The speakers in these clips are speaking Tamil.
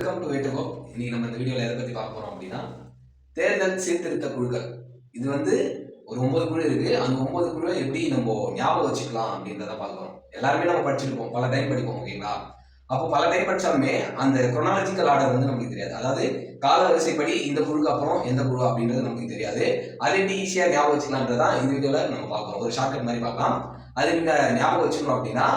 வெல்கம் டு வேட்டுகோ இன்னைக்கு நம்ம இந்த வீடியோவில் எதை பற்றி பார்க்க போகிறோம் அப்படின்னா தேர்தல் சீர்திருத்த குழுக்கள். இது வந்து ஒரு ஒன்பது குழு இருக்குது அந்த ஒன்பது குழுவை எப்படி நம்ம ஞாபகம் வச்சுக்கலாம் அப்படின்றத பார்க்குறோம் எல்லாருமே நம்ம படிச்சிருப்போம். பல டைம் படிப்போம் ஓகேங்களா அப்போ பல டைம் படித்தாலுமே அந்த குரோனாலஜிக்கல் ஆர்டர் வந்து நமக்கு தெரியாது. அதாவது கால வரிசைப்படி இந்த குழுக்கு அப்புறம் எந்த குழு அப்படின்றது நமக்கு தெரியாது. அது எப்படி ஈஸியாக ஞாபகம் வச்சுக்கலான்றதான் இந்த வீடியோவில் நம்ம பார்க்குறோம் ஒரு ஷார்ட்கட் மாதிரி பார்க்கலாம். அது நீங்கள் ஞாபகம் வச்சுக்கணும் அப்படின்னா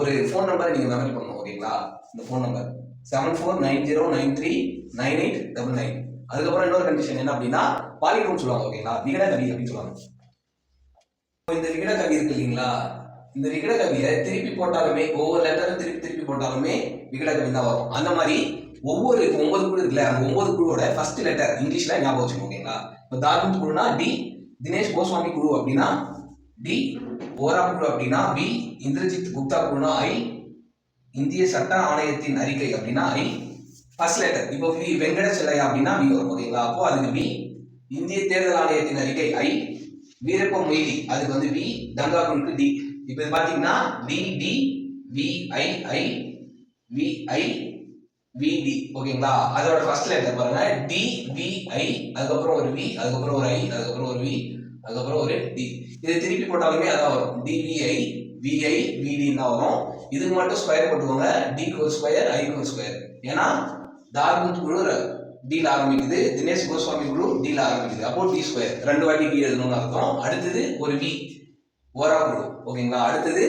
ஒரு ஃபோன் நம்பரை நீங்கள் மெமரி பண்ணணும் ஓகேங்களா இந்த phone number seven four nine zero nine three nine eight double nine அதுக்கப்புறம் இன்னொரு கண்டிஷன் என்ன அப்படின்னா பாலிகோன் சொல்லுவாங்க ஓகேங்களா விகட கவி அப்படின்னு சொல்லுவாங்க. இப்போ இந்த விகட கவி இருக்கு இல்லைங்களா? இந்த விகட கவியை திருப்பி போட்டாலுமே ஒவ்வொரு லெட்டரும் திருப்பி திருப்பி போட்டாலுமே விகட கவி தான் வரும். அந்த மாதிரி ஒவ்வொரு ஒன்பது குழு இருக்குல்ல அந்த ஒன்பது குழுவோட ஃபர்ஸ்ட் லெட்டர் இங்கிலீஷ்ல ஞாபகம் வச்சுக்கோங்க ஓகேங்களா? இப்போ தார்மந்த் குழுனா டி தினேஷ் கோஸ்வாமி குழு அப்படின்னா டி ஓரா குழு அப்படின்னா வி இந்திரஜித் குப்தா குழுனா ஐ இந்திய சட்ட ஆணையத்தின் அறிக்கை அப்படின்னா ஐ ஃபர்ஸ்ட் லெட்டர் இப்போ வி வெங்கட அப்படின்னா வி வரும் ஓகேங்களா அப்போ அதுக்கு வி இந்திய தேர்தல் ஆணையத்தின் அறிக்கை ஐ வீரப்ப மொய்லி அதுக்கு வந்து வி கங்கா குழுக்கு டி இப்போ இது பார்த்தீங்கன்னா D T V I V D ஓகேங்களா அதோட ஃபர்ஸ்ட் லெட்டர் பாருங்க. டி விஐ அதுக்கப்புறம் ஒரு வி அதுக்கப்புறம் ஒரு ஐ அதுக்கப்புறம் ஒரு வி அதுக்கப்புறம் ஒரு டி இது திருப்பி போட்டாலுமே அதான் வரும். டிவிஐ விஐ விடின்னா வரும். இதுக்கு மட்டும் ஸ்கொயர் போட்டுக்கோங்க. டிக்கு ஒரு ஸ்கொயர் ஐக்கு ஒரு ஸ்கொயர் ஏன்னா தார்முத் குழு டீல் ஆரம்பிக்குது. தினேஷ் கோஸ்வாமி குழு டீல் ஆரம்பிக்குது. அப்போ டி ஸ்கொயர் ரெண்டு வாட்டி டி எழுதணும்னு அர்த்தம். அடுத்தது ஒரு வி ஓரா குழு. ஓகேங்களா? அடுத்தது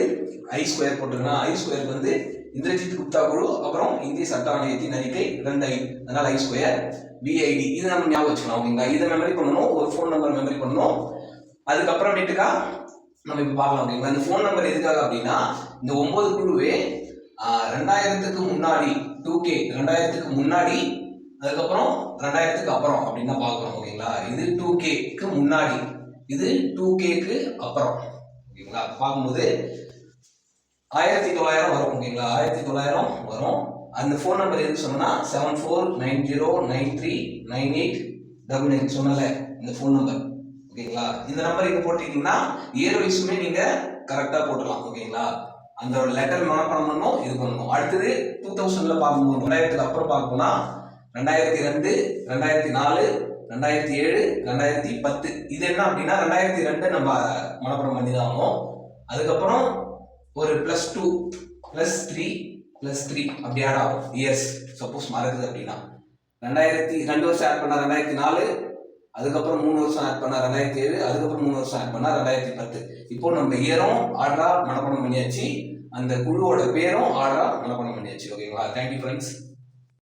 ஐ ஸ்கொயர் போட்டுருக்கலாம் ஐ ஸ்கொயர் வந்து இந்திரஜித் குப்தா குழு அப்புறம் இந்திய சட்ட ஆணையத்தின் அறிக்கை ரெண்டு ஐ அதனால ஐ ஸ்கொயர் விஐடி இது நம்ம ஞாபகம் வச்சுக்கலாம் ஓகேங்களா? இதை மெமரி பண்ணணும். ஒரு ஃபோன் நம்பர் மெமரி பண்ணணும். அதுக்கப்புறமேட்டுக்கா நம்ம இப்போ பார்க்கலாம் ஓகேங்களா இந்த ஃபோன் நம்பர் எதுக்காக அப்படின்னா இந்த ஒன்பது குழுவே ரெண்டாயிரத்துக்கு முன்னாடி டூ கே ரெண்டாயிரத்துக்கு முன்னாடி அதுக்கப்புறம் ரெண்டாயிரத்துக்கு அப்புறம் அப்படின்னு தான் பார்க்குறோம் ஓகேங்களா? இது டூ கேக்கு முன்னாடி இது டூ கேக்கு அப்புறம் ஓகேங்களா? பார்க்கும்போது ஆயிரத்தி தொள்ளாயிரம் வரும் ஓகேங்களா? ஆயிரத்தி தொள்ளாயிரம் வரும். அந்த ஃபோன் நம்பர் எதுக்கு சொன்னா seven four nine zero nine three nine eight double nine சொன்னல இந்த ஃபோன் நம்பர் ஓகேங்களா? இந்த நம்பர் இங்க போட்டீங்கன்னா ஏழு வயசுமே நீங்கள் கரெக்டாக போட்டுடலாம் ஓகேங்களா? அந்த லெட்டர் மனப்பாடம் பண்ணணும் இது பண்ணணும் அடுத்தது டூ தௌசண்ட்ல பார்க்கணும் ரெண்டாயிரத்துக்கு அப்புறம் பார்க்கணும்னா ரெண்டாயிரத்தி ரெண்டு ரெண்டாயிரத்தி நாலு ரெண்டாயிரத்தி ஏழு ரெண்டாயிரத்தி பத்து. இது என்ன அப்படின்னா ரெண்டாயிரத்தி ரெண்டு நம்ம மனப்பாடம் பண்ணி தான் ஆகணும். அதுக்கப்புறம் ஒரு plus two plus three plus three அப்படி ஆட் ஆகும். இயர்ஸ் சப்போஸ் மறக்குது அப்படின்னா. ரெண்டாயிரத்தி ரெண்டு வருஷம் ஆட் பண்ணா ரெண்டாயிரத்தி நாலு அதுக்கப்புறம் மூணு வருஷம் ஆட் பண்ணா ரெண்டாயிரத்தி ஏழு அதுக்கப்புறம் மூணு வருஷம் ஆட் பண்ணா ரெண்டாயிரத்தி பத்து. இப்போ நம்ம இயரும் ஆர்டரா மனப்பணம் பண்ணியாச்சு. அந்த குழுவோட பேரும் ஆர்டரா மனப்பணம் பண்ணியாச்சு. ஓகேங்களா? Thank you friends